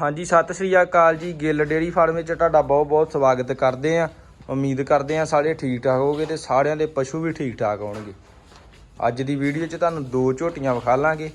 ਹਾਂਜੀ ਸਤਿ ਸ੍ਰੀ ਅਕਾਲ ਜੀ। Gill dairy farm ਵਿੱਚ ਤੁਹਾਡਾ ਬਹੁਤ ਬਹੁਤ ਸਵਾਗਤ ਕਰਦੇ ਆ ਉਮੀਦ ਕਰਦੇ ਆ ਸਾਰੇ ਠੀਕ ਠਾਕ ਹੋਗੇ ਤੇ ਸਾਰਿਆਂ ਦੇ ਪਸ਼ੂ ਵੀ ਠੀਕ ਠਾਕ ਹੋਣਗੇ। ਅੱਜ ਦੀ ਵੀਡੀਓ 'ਚ ਤੁਹਾਨੂੰ ਦੋ ਝੋਟੀਆਂ ਵਿਖਾ ਲਾਂਗੇ।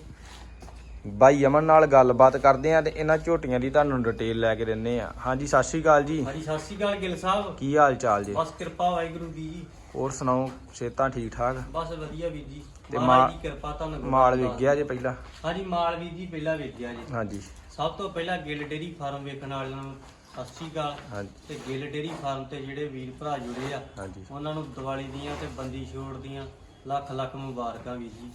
ਬਾਈ ਅਮਨ ਨਾਲ ਗੱਲਬਾਤ ਕਰਦੇ ਆ ਤੇ ਇਹਨਾਂ ਝੋਟੀਆਂ ਦੀ ਤੁਹਾਨੂੰ ਡਿਟੇਲ ਲੈ ਕੇ ਦਿੰਨੇ ਆ ਹਾਂਜੀ ਸਤਿ ਸ੍ਰੀ ਅਕਾਲ ਜੀ। ਹਾਂਜੀ ਸਤਿ ਸ਼੍ਰੀ ਅਕਾਲ ਗਿੱਲ ਸਾਹਿਬ। ਕੀ ਹਾਲ ਚਾਲ ਜੀ? ਬਸ ਕਿਰਪਾ ਵਾਹਿਗੁਰੂ ਦੀ ਜੀ। ਹੋਰ ਸੁਣਾਓ ਸਿਹਤਾਂ ਠੀਕ ਠਾਕ? ਬਸ ਵਧੀਆ ਵੀਰ ਜੀ। ਤੇ ਮਾਲ- ਦੀ ਕਿਰਪਾ ਤੁਹਾਨੂੰ ਮਾਲ ਗਿਆ ਜੇ ਪਹਿਲਾਂ? ਹਾਂਜੀ ਮਾਲ ਵੀਰ ਜੀ ਪਹਿਲਾਂ ਵੇਖਿਆ ਜੀ। ਹਾਂਜੀ। ਸਭ ਤੋਂ ਪਹਿਲਾਂ ਗਿੱਲ ਡੇਰੀ ਫਾਰਮ ਵੇਖਣ ਵਾਲਿਆਂ ਨੂੰ ਸਤਿ ਸ਼੍ਰੀ ਅਕਾਲ। ਹਾਂਜੀ। ਤੇ ਗਿੱਲ ਡੇਰੀ ਫਾਰਮ ਤੇ ਜਿਹੜੇ ਵੀਰ ਭਰਾ ਜੁੜੇ ਆ ਹਾਂਜੀ। ਉਹਨਾਂ ਨੂੰ ਦੀਵਾਲੀ ਦੀਆਂ ਤੇ ਬੰਦੀ ਛੋੜ ਦੀਆਂ ਲੱਖ ਲੱਖ ਮੁਬਾਰਕਾਂ ਵੀਰ ਜੀ।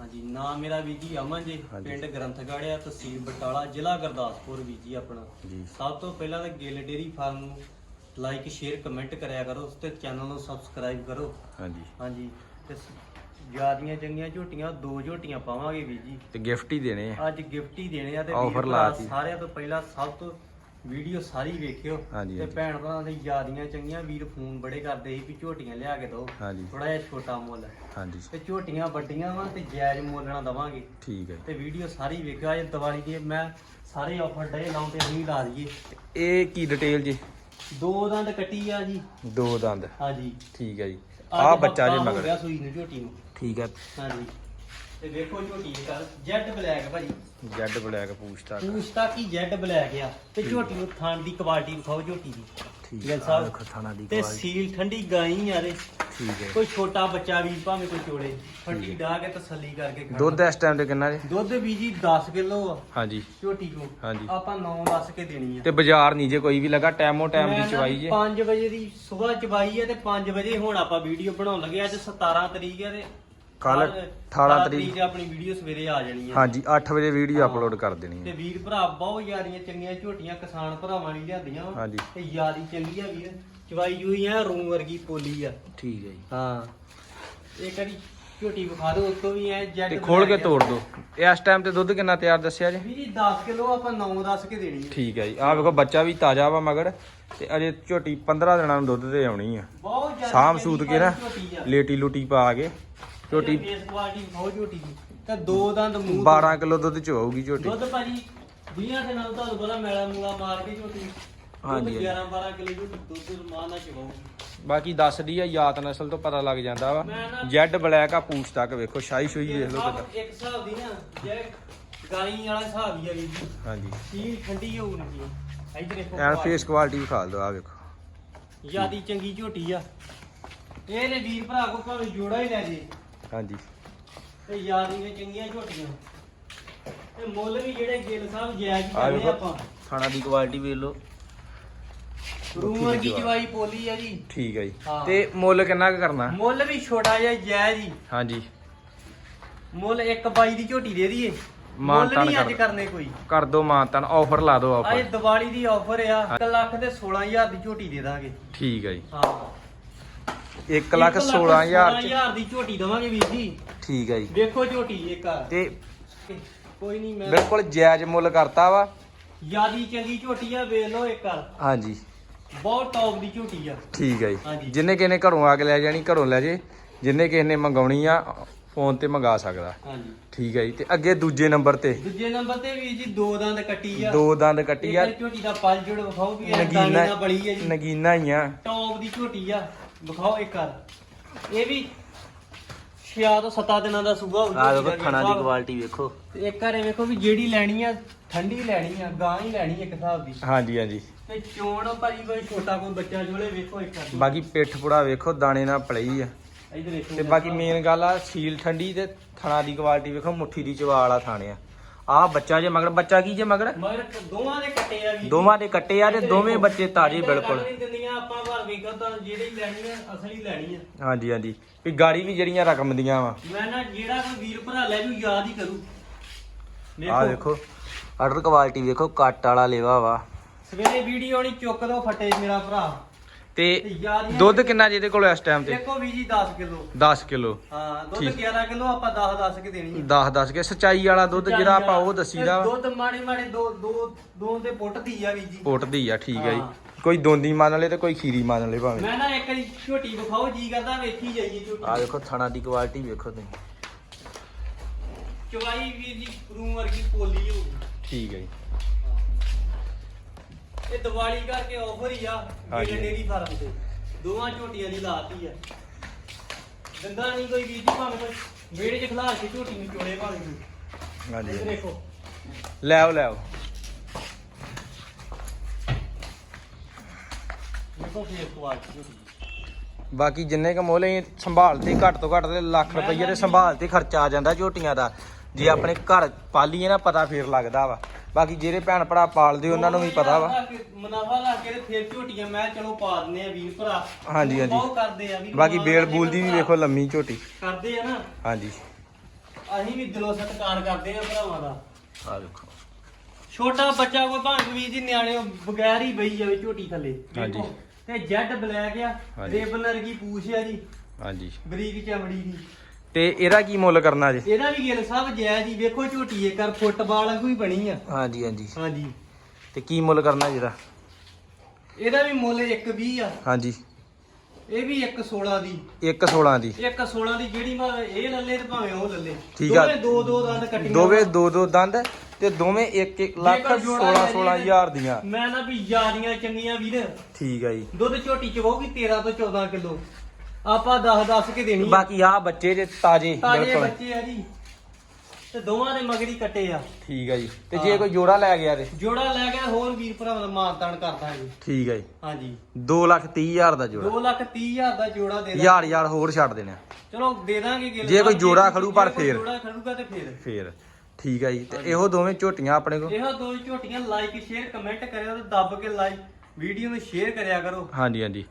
ਹਾਂਜੀ ਨਾਮ ਮੇਰਾ ਵੀਰ ਜੀ ਅਮਨ ਜੀ ਹਾਂਜੀ। ਪਿੰਡ ਗ੍ਰੰਥਗੜ੍ਹਿਆ ਤਹਿਸੀਲ ਬਟਾਲਾ ਜ਼ਿਲ੍ਹਾ ਗੁਰਦਾਸਪੁਰ ਵੀਰ ਜੀ ਆਪਣਾ। ਜੀ। ਸਭ ਤੋਂ ਪਹਿਲਾਂ ਤਾਂ ਗਿੱਲ ਡੇਰੀ ਫਾਰਮ ਨੂੰ ਲਾਈਕ ਸ਼ੇਅਰ ਕਮੈਂਟ ਕਰਿਆ ਕਰੋ ਤੇ ਚੈਨਲ ਨੂੰ ਸਬਸਕ੍ਰਾਈਬ ਕਰੋ। ਹਾਂਜੀ। ਹਾਂਜੀ ਤੇ ਜਿਆਦੀਆਂ ਚੰਗੀਆਂ ਝੋਟੀਆਂ ਦੋ ਝੋਟੀਆਂ ਪਾਵਾਂਗੇ ਵੀਰ ਜੀ। ਤੇ ਗਿਫਟ ਹੀ ਦੇਣੇ ਆ। ਅੱਜ ਗਿਫਟ ਹੀ ਦੇਣੇ ਆ ਤੇ Offer ਵੀਰ ਭਰਾ ਲਾਤੀ। ਸਾਰਿਆਂ ਤੋਂ ਪਹਿਲਾਂ ਸਭ ਤੋਂ ਵੀਡੀਓ ਸਾਰੀ ਵੇਖਿਓ। ਹਾਂਜੀ, ਤੇ ਹਾਂਜੀ। ਭੈਣ ਭਰਾਵਾਂ ਦੀ ਜਿਆਦੀਆਂ ਚੰਗੀਆਂ ਵੀਰ ਫੋਨ ਬੜੇ ਕਰਦੇ ਸੀ ਵੀ ਝੋਟੀਆਂ ਲਿਆ ਕੇ ਦਿਓ। ਹਾਂਜੀ। ਥੋੜਾ ਜਿਹਾ ਛੋਟਾ ਮੁੱਲ। ਹੈ ਹਾਂਜੀ। ਤੇ ਝੋਟੀਆਂ ਵੱਡੀਆਂ ਵਾ ਤੇ ਜਾਇਜ਼ ਮੁੱਲ ਨਾਲ ਦਵਾਂਗੇ। ਠੀਕ ਹੈ। ਤੇ ਵੀਡੀਓ ਸਾਰੀ ਵੇਖਿਓ ਅੱਜ ਦੀਵਾਲੀ ਦੀ ਮੈਂ ਸਾਰੇ ਆਫਰ ਡੇ ਲਾਉਂ ਤੇ ਅਸੀਂ ਲਾ ਦਈਏ। ਇਹ ਕੀ ਡਿਟੇਲ ਜੀ? ਦੋ ਦੰਦ ਕੱਟੀ ਆ ਜੀ। ਦੋ ਦੰਦ। ਹਾਂਜੀ। ਠੀਕ ਹੈ ਜੀ। ਅੱਜ ਆ ਬੱਚਾ ਜੇ ਹੋ ਮਗਰ। ਗਿਆ ਸੂਈ ਨੂੰ ਝੋਟੀ ਨੂੰ। ਠੀਕ ਹੈ ਹਾਂਜੀ। ਤੇ ਵੇਖੋ ਝੋਟੀ ਦੇ ਜੈਡ ਬਲੈਕ ਭਾਜੀ। ਜੈਡ ਬਲੈਕ ਪੂਛਤਾ ਪੂਛ ਤੱਕ ਹੀ ਜੈਡ ਬਲੈਕ ਆ। ਤੇ ਝੋਟੀ ਨੂੰ ਥਣ ਦੀ ਕੁਆਲਿਟੀ ਵਿਖਾਓ ਝੋਟੀ ਦੀ। ਠੀਕ ਹੈ ਸਾਹਿਬ। ਦੇਖੋ ਥਾਣਾ ਦੀ ਤੇ ਸੀਲ ਠੰਡੀ ਗਾਈ ਆ ਦੇ ਠੀਕ ਹੈ ਕੋਈ ਛੋਟਾ ਬੱਚਾ ਵੀ ਭਾਵੇਂ ਕੋਈ ਚੋਲੇ। ਫੱਟੀ ਡਾਹ ਕੇ ਤਸੱਲੀ ਕਰਕੇ ਖਾਣਾ। ਦੁੱਧ ਇਸ ਟਾਈਮ ਤੇ ਕਿੰਨਾ ਜੀ? ਦੁੱਧ ਵੀ ਜੀ 10 ਕਿਲੋ ਆ। ਹਾਂਜੀ। ਝੋਟੀ ਨੂੰ ਹਾਂਜੀ। ਆਪਾਂ 9 10 ਕੇ ਦੇਣੀ ਆ। ਤੇ ਬਾਜ਼ਾਰ ਨਹੀਂ ਜੇ ਕੋਈ ਵੀ ਲਗਾ ਟਾਈਮੋ ਟਾਈਮ ਦੀ ਚਵਾਈ ਜੇ। 5 ਵਜੇ ਦੀ ਸਵੇਰ ਚਵਾਈ ਹੈ ਤੇ 5 ਵਜੇ ਹੁਣ ਆਪਾਂ ਵੀਡੀਓ ਬਣਾਉਣ ਲੱਗੇ ਅੱਜ 17 ਤਰੀਕ ਹੈ ਤੇ ਕੱਲ੍ਹ 18 ਤਰੀਕ। ਆਪਣੀ ਵੀਡੀਓ ਸਵੇਰੇ ਆ ਜਾਣੀ ਹੈ ਹਾਂਜੀ 8 ਵਜੇ ਵੀਡੀਓ ਅਪਲੋਡ ਕਰ ਦੇਣੀ ਤੇ ਹੈ ਵੀਰ ਭਰਾ ਬਹੁਤ ਯਾਰੀਆਂ ਚੰਗੀਆਂ ਝੋਟੀਆਂ ਕਿਸਾਨ ਭਰਾਵਾਂ ਲਈ ਲਿਆਂਦੀਆਂ ਵਾਂ। ਹਾਂਜੀ। ਤੇ ਯਾਰੀ ਚੰਗੀ ਆ ਵੀਰ। ਚਵਾਈ ਜੂਈ ਆ ਰੂਮ ਵਰਗੀ ਪੋਲੀ ਆ। ਠੀਕ ਹੈ ਜੀ। ਹਾਂ। ਇਹ ਕਰੀ ਝੋਟੀ ਵਿਖਾ ਦਿਓ ਉਸ ਤੋਂ ਵੀ ਐ ਜੈਡ ਤੇ ਖੋਲ ਕੇ ਤੋੜ ਦਿਓ। ਇਸ ਟਾਈਮ ਤੇ ਦੁੱਧ ਕਿੰਨਾ ਤਿਆਰ ਦੱਸਿਆ ਜੀ? ਵੀ ਜੀ 10 ਕਿਲੋ ਆਪਾਂ 9 10 ਕੇ ਦੇਣੀ ਹੈ ਠੀਕ ਹੈ ਜੀ। ਆਹ ਵੇਖੋ ਬੱਚਾ ਵੀ ਤਾਜ਼ਾ ਵਾ ਮਗਰ। ਤੇ ਅਜੇ ਝੋਟੀ 15 ਦਿਨਾਂ ਨੂੰ ਦੁੱਧ ਤੇ ਆਉਣੀ ਆ। ਬਹੁਤ ਜ਼ਿਆਦਾ ਸਾਮ ਚੰਗੀ ਸੂਤ ਕੇ ਨਾ ਝੋਟੀ ਆ। ਲੇਟੀ ਲੂਟੀ ਪਾ ਕੇ। ਝੋਟੀ। ਫੇਸ ਕੁਆਲਿਟੀ ਵਿਖਾਓ ਝੋਟੀ ਦੀ। ਤੇ ਦੋ ਦੰਦ ਮੂੰਹ 12 ਕਿਲੋ ਦੁੱਧ ਚ ਹੋਊਗੀ ਝੋਟੀ। ਦੁੱਧ ਭਾਜੀ 20 ਦਿਨਾਂ ਨੂੰ ਤੁਹਾਨੂੰ ਪਤਾ ਮੈਲਾ ਮੂਲਾ ਮਾਰ ਕੇ ਝੋਟੀ। ਹਾਂਜੀ, ਹਾਂਜੀ। 11 12 ਕਿਲੋ ਝੋਟੀ ਦੁੱਧ ਮਾਂ ਨਾਲ ਚਵਾਉਗੀ ਬਾਕੀ ਦੱਸਦੀ ਆ ਯਾਤ ਨਸਲ ਤੋਂ ਪਤਾ ਲੱਗ ਜਾਂਦਾ ਵਾ। ਨਾ- ਜੈਡ ਬਲੈਕ ਆ ਪੂਛ ਤੱਕ ਵੇਖੋ ਸ਼ਾਹੀ ਸ਼ੋਈ ਵੇਖ ਲਓ ਕਿੱਦਾਂ। ਇੱਕ ਹਿਸਾਬ ਦੀ ਨਾ ਜੇ ਗਾਈ ਵਾਲਾ ਹਿਸਾਬ ਹੀ ਆ ਵੀਰ ਜੀ। ਹਾਂਜੀ। ਕੀ ਠੰਡੀ ਹੋਊ ਨਹੀਂ ਇਧਰ ਦੇਖੋ ਐਨ ਫੇਸ ਕੁਆਲਿਟੀ ਵਿਖਾ ਦਿਓ ਆ ਵੇਖੋ। ਜਿਆਦੀ ਚੰਗੀ ਝੋਟੀ ਆ। ਇਹ ਨੇ ਵੀਰ ਭਰਾ ਕੋ ਭਾਵੇਂ ਜੋੜਾ ਹੀ ਲੈ ਜੇ। ਹਾਂਜੀ। ਤੇ ਯਾਦੀ ਨੇ ਚੰਗੀਆਂ ਝੋਟੀਆਂ। ਤੇ ਮੁੱਲ ਵੀ ਜਿਹੜੇ ਗਿੱਲ ਸਾਹਿਬ ਜਾਇਜ਼ ਹੀ ਆ ਕਰਦੇ ਵੇਖੋ ਆਪਾਂ। ਖਾਣਾ ਦੀ ਕੁਆਲਿਟੀ ਵੇਖ ਲਓ। ਰੂਮਰ ਦੀ ਜਵਾਈ ਪੋਲੀ ਆ ਜੀ। ਠੀਕ ਹੈ ਜੀ। ਹਾਂ। ਤੇ ਮੁੱਲ ਕਿੰਨਾ ਕੁ ਕਰਨਾ? ਮੁੱਲ ਵੀ ਛੋਟਾ ਜਿਹਾ ਜਾਇਜ਼ ਹੀ। ਹਾਂਜੀ। ਮੁੱਲ ਇੱਕ ਬਾਈ ਦੀ ਝੋਟੀ ਦੇ ਦਈਏ। ਮਾਨ ਮੁੱਲ ਤਾਨ ਨਹੀਂ ਅੱਜ ਕਰ- ਕਰਨੇ ਕੋਈ। ਕਰ ਦੋ ਮਾਨਤਨ ਆਫਰ ਲਾ ਅੱਜ ਆਫਰ ਦੀਵਾਲੀ ਦੀ ਆਫਰ ਆ। 1 ਲੱਖ ਤੇ 16000 ਦੀ ਝੋਟੀ ਦੇ ਦਾਂਗੇ। ਠੀਕ ਹੈ ਜੀ। ਹਾਂ। 1 ਲੱਖ 16000 ਚ। 16000 ਦੀ ਝੋਟੀ ਦਵਾਂਗੇ ਵੀਰ ਜੀ। ਠੀਕ ਹੈ ਜੀ। ਵੇਖੋ ਝੋਟੀ ਇੱਕ। ਆ ਤੇ ਕੋਈ ਨਹੀਂ ਮੈਂ ਬਿਲਕੁਲ ਜਾਇਜ਼ ਮੁੱਲ ਕਰਤਾ ਵਾ। ਯਾਦੀ ਚੰਗੀ ਝੋਟੀ ਆ ਵੇਖ ਲਓ ਇੱਕ ਆ ਹਾਂਜੀ। ਬਹੁਤ ਟੌਪ ਦੀ ਝੋਟੀ ਆ। ਠੀਕ ਹੈ ਜੀ। ਜਿੰਨੇ ਕਿਸੇ ਨੇ ਘਰੋਂ ਆ ਕੇ ਲੈ ਜਾਣੀ ਘਰੋਂ ਲੈ ਜੇ। ਜਿੰਨੇ ਕਿਸੇ ਨੇ ਮੰਗਾਉਣੀ ਆ ਫੋਨ ਤੇ ਮੰਗਾ ਸਕਦਾ। ਹਾਂਜੀ। ਠੀਕ ਹੈ ਜੀ। ਤੇ ਅੱਗੇ ਦੂਜੇ ਨੰਬਰ ਤੇ। ਦੂਜੇ ਨੰਬਰ ਤੇ ਵੀਰ ਜੀ ਦੋ ਦੰਦ ਕੱਟੀ ਆ। ਦੋ ਦੰਦ ਕੱਟੀ ਆ। ਝੋਟੀ ਦਾ ਪਲ ਜੁੜ ਵਿਖਾਓ ਵੀ ਨਗੀਨਾ ਬੜੀ ਆ ਜੀ। ਨਗੀਨਾ ਹੀ ਆ। ਟੌਪ ਦੀ ਝੋਟੀ ਆ। ਵਿਖਾਓ ਇੱਕ ਆ ਇਹ ਵੀ 6 ਤੋਂ 7 ਦਿਨਾਂ ਦਾ ਸੂਆ ਹੋਊਗਾ ਆ ਵੇਖੋ ਥਣਾ ਦੀ ਕੁਆਲਿਟੀ ਵੇਖੋ। ਤੇ ਇੱਕ ਘਰੇ ਵੇਖੋ ਵੀ ਜਿਹੜੀ ਲੈਣੀ ਆ ਠੰਡੀ ਲੈਣੀ ਆ ਗਾਂ ਹੀ ਲੈਣੀ ਇੱਕ ਹਿਸਾਬ ਦੀ। ਹਾਂਜੀ ਹਾਂਜੀ। ਤੇ ਚੋਣ ਭਾਜੀ ਕੋਈ ਛੋਟਾ ਕੋਈ ਬੱਚਾ ਜੋਲੇ ਵੇਖੋ ਇੱਕ ਆ ਬਾਕੀ ਪਿੱਠ ਪੁੜਾ ਵੇਖੋ ਦਾਣੇ ਨਾਲ ਪਲਈ ਆ। ਇਧਰ ਦੇਖੋ ਤੇ ਬਾਕੀ ਮੇਨ ਗੱਲ ਆ ਸੀਲ ਠੰਡੀ ਤੇ ਥਣਾ ਦੀ ਕੁਆਲਿਟੀ ਵੇਖੋ ਮੁੱਠੀ ਦੀ ਚਵਾ ਵਾਲਾ ਥਾਣੇ ਆ। ਆ ਬੱਚਾ ਜੇ ਮਗਰ ਬੱਚਾ ਕੀ ਜੇ ਮਗਰ? ਮਗਰ ਦੋਵਾਂ ਦੇ ਕੱਟੇ ਆ ਵੀ ਦੋਵਾਂ ਦੇ ਕੱਟੇ ਆ ਤੇ ਦੋਵੇਂ ਬੱਚੇ ਤਾਜ਼ੇ ਬਿਲਕੁਲ। ਨਹੀਂ ਦਿੰਦੀਆਂ ਆਪਾਂ ਘਰ ਵੇਖੋ ਤਾਂ ਜਿਹੜੀ ਲੈਣੀ ਆ ਅਸਲੀ ਲੈਣੀ ਆ। ਹਾਂਜੀ ਹਾਂਜੀ। ਵੀ ਗਾੜੀ ਵੀ ਜਿਹੜੀਆਂ ਰਕਮ ਦੀਆਂ ਵਾ। ਮੈਂ ਨਾ ਜਿਹੜਾ ਕੋਈ ਵੀਰ ਭਰਾ ਲੈ ਜੂ ਯਾਦ ਹੀ ਕਰੂ। ਆ ਵੇਖੋ ਆਰਡਰ ਕੁਆਲਿਟੀ ਵੇਖੋ ਕੱਟ ਵਾਲਾ ਲੇਵਾ ਵਾ। ਸਵੇਰੇ ਵੀਡੀਓ ਨਹੀਂ ਚੁੱਕ ਦੋ ਫਟੇ ਮੇਰਾ ਭਰਾ। ਤੇ ਹੀ ਦੁੱਧ ਕਿੰਨਾ ਜਿਹਦੇ ਕੋਲ ਇਸ ਟਾਈਮ ਤੇ? ਦੇਖੋ ਵੀ ਜੀ 10 ਕਿਲੋ। 10 ਕਿਲੋ। ਹਾਂ ਦੁੱਧ ਠੀਕ। 11 ਕਿਲੋ ਆਪਾਂ 10 10 ਕੇ ਦੇਣੀ ਆ। 10 10 ਕੇ। ਸਚਾਈ ਵਾਲਾ ਦੁੱਧ ਜਿਹੜਾ ਆਪਾਂ ਉਹ ਦਸੀਦਾ ਵਾ ਦੁੱਧ ਮਾੜੇ ਮਾੜੇ ਦੋ ਦੋ ਦੋ ਤੇ ਪੁੱਟਦੀ ਆ ਵੀ ਜੀ। ਪੁੱਟਦੀ ਆ ਠੀਕ ਹੈ ਜੀ। ਹਾਂ। ਕੋਈ ਦੋਂਦੀ ਮੰਨ ਲਏ ਤੇ ਕੋਈ ਖੀਰੀ ਮੰਨ ਲਏ ਭਾਵੇਂ। ਮੈਂ ਨਾ ਇੱਕ ਵਾਰੀ ਝੋਟੀ ਵਿਖਾਓ ਜੀ ਕਰਦਾ ਵੇਖੀ ਜਾਈਏ ਆ ਝੋਟੀ ਵੇਖੋ ਥਣਾ ਦੀ ਕੁਆਲਿਟੀ ਵੇਖੋ ਤੁਸੀਂ। ਚਵਾਈ ਵੀ ਜੀ ਰੂ ਵਰਗੀ ਪੋਲੀ ਹੋਊਗੀ। ਠੀਕ ਹੈ ਜੀ। ਇਹ ਦੀਵਾਲੀ ਕਰਕੇ ਆਫਰ ਹੀ ਆ ਹਾਂਜੀ। ਡੇਰੀ ਫਾਰਮ ਤੇ। ਦੋਵਾਂ ਝੋਟੀਆਂ ਦੀ ਲਾਤੀ ਆ। ਦੰਦਾ ਨਹੀਂ ਕੋਈ ਵੀਰ ਜੀ ਭਾਵੇਂ ਕੋਈ। ਵਿਹੜੇ 'ਚ ਖਲਾਰ ਕੇ ਝੋਟੀ ਨੂੰ ਚੋਲੇ ਭਾਵੇਂ ਕੋਈ ਹਾਂਜੀ। ਇੱਧਰ ਦੇਖੋ। ਲੈ ਆਓ ਲੈ ਆਓ। ਦੇਖੋ ਫੇਰ ਕੁਆਲਿਟੀ ਝੋਟੀ। ਦੀ। ਬਾਕੀ ਜਿੰਨੇ ਕ ਮੁੱਲ ਅਸੀਂ ਸੰਭਾਲ ਤੇ ਘੱਟ ਤੋਂ ਘੱਟ ਤੇ ਲੱਖ ਰੁਪਈਏ ਦੇ ਸੰਭਾਲ ਤੇ ਖਰਚਾ ਆ ਜਾਂਦਾ ਝੋਟੀਆਂ ਦਾ। ਜੇ ਆਪਣੇ ਘਰ ਪਾਲੀਏ ਨਾ ਪਤਾ ਫੇਰ ਲੱਗਦਾ ਵਾ। ਬਾਕੀ ਜਿਹੜੇ ਭੈਣ ਭਰਾ ਪਾਲਦੇ ਉਹਨਾਂ ਨੂੰ ਵੀ ਪਤਾ ਵਾ। ਮੁਨਾਫਾ ਲਾ ਕੇ ਤੇ ਫੇਰ ਝੋਟੀਆਂ ਮੈਂ ਚਲੋ ਪਾ ਦਿੰਨੇ ਆ ਵੀਰ ਭਰਾ। ਹਾਂਜੀ, ਹਾਂਜੀ। ਬਹੁਤ ਕਰਦੇ ਆ ਵੀ ਬਾਕੀ ਬੇਲ ਬੂਲ ਕੇ ਦੀ ਵੀ ਵੇਖੋ ਲੰਮੀ ਝੋਟੀ। ਕਰਦੇ ਆ ਨਾ। ਹਾਂਜੀ। ਅਸੀਂ ਵੀ ਦਿਲੋਂ ਸਤਿਕਾਰ ਕਰਦੇ ਆ ਭਰਾਵਾਂ ਦਾ। ਆ ਦੇਖੋ। ਛੋਟਾ ਬੱਚਾ ਕੋਈ ਭਾਵੇਂ ਵੀਰ ਜੀ ਨਿਆਣੇ ਉਹ ਬਗੈਰ ਹੀ ਬਈ ਜਾਵੇ ਝੋਟੀ ਥੱਲੇ। ਹਾਂਜੀ। ਤੇ ਜੈਡ ਬਲੈਕ ਆ। ਰੇਬਨ ਵਰਗੀ ਪੂਛ ਆ ਜੀ। ਹਾਂਜੀ। ਬਰੀਕ ਚਮੜੀ ਦੀ। ਤੇ ਇਹਦਾ ਕੀ ਮੁੱਲ ਕਰਨਾ ਜੀ? ਇਹਦਾ ਵੀ ਗਿਲ ਸਭ ਜਾਇਜ਼ ਹੀ ਵੇਖੋ ਝੋਟੀ ਇੱਕ ਕਰ ਫੁੱਟਬਾਲ ਵਾਂਗੂ ਹੀ ਬਣੀ ਆ। ਹਾਂਜੀ ਹਾਂਜੀ। ਹਾਂਜੀ। ਤੇ ਕੀ ਮੁੱਲ ਕਰਨਾ ਜੀ ਇਹਦਾ ਇਹਦਾ ਵੀ ਮੁੱਲ 120 ਆ। ਹਾਂਜੀ। ਇਹ ਵੀ 116 ਦੀ। 116 ਦੀ। 116 ਦੀ ਜਿਹੜੀ ਭਾਵੇਂ ਇਹ ਲੱਲੇ ਤੇ ਭਾਵੇਂ ਉਹ ਲੱਲੇ। ਠੀਕ ਆ। ਦੋਵੇਂ ਦੋ ਦੋ ਦੰਦ ਕੱਟੀਆਂ ਦੋਵੇਂ ਦੋ ਦੋ ਦੰਦ ਤੇ ਦੋਵੇਂ 1 1 ਲੱਖ ਜੇਕਰ ਜੋੜਾ 16 ਲੈ 16 ਜਾਈਏ ਹਜ਼ਾਰ ਦੀਆਂ। ਮੈਂ ਨਾ ਵੀ ਯਾਰੀਆਂ ਚੰਗੀਆਂ ਵੀਰ। ਠੀਕ ਆ ਜੀ। ਦੁੱਧ ਝੋਟੀ ਚ ਹੋਊਗੀ 13 ਤੋਂ 14 ਕਿਲੋ। ਆਪਾਂ 10 10 ਕੇ ਦੇਣੀ ਆ। ਬਾਕੀ ਆ ਬੱਚੇ ਜੇ ਤਾਜੇ ਤਾਜੇ ਬਿਲਕੁਲ। ਬੱਚੇ ਆ ਜੀ। ਤੇ ਦੋਵਾਂ ਦੇ ਮਗਰੀ ਕੱਟੇ ਆ। ਠੀਕ ਆ ਜੀ। ਤੇ ਜੇ ਕੋਈ ਜੋੜਾ ਲੈ ਗਿਆ ਤੇ? ਜੋੜਾ ਲੈ ਕੇ ਹੋਰ ਵੀਰ ਭਰਾਵਾਂ ਦਾ ਮਾਨਤਾਨ ਕਰਦਾ ਜੀ। ਠੀਕ ਆ ਜੀ। ਹਾਂਜੀ। 2 ਲੱਖ 30 ਹਜ਼ਾਰ ਦਾ ਜੋੜਾ। 2 ਲੱਖ 30 ਹਜ਼ਾਰ ਦਾ ਜੋੜਾ ਦੇ ਦਾਂਗੇ। ਹਜ਼ਾਰ ਹਜ਼ਾਰ ਹੋਰ ਛੱਡ ਦੇਣਾ ਚਲੋ ਦੇ ਦਾਂਗੇ ਗਿਲ। ਜੇ ਕੋਈ ਜੋੜਾ ਖੜੂ ਪਰ ਕੋਈ ਫੇਰ। ਜੋੜਾ ਖੜੂਗਾ ਤੇ ਫੇਰ। ਫੇਰ। ਠੀਕ ਆ ਜੀ। ਤੇ ਇਹੋ ਦੋਵੇਂ ਝੋਟੀਆਂ ਆਪਣੇ ਕੋਲ? ਇਹੋ ਦੋ ਝੋਟੀਆਂ ਲਾਈਕ ਸ਼ੇਅਰ ਕਮੈਂਟ ਕਰਿਓ ਤੇ ਦੱਬ ਕੇ ਲਾਈਕ ਵੀਡੀਓ ਨੂੰ ਸ਼ੇਅਰ ਕਰਿਆ ਕਰੋ। ਹਾਂਜੀ ਹਾਂਜੀ।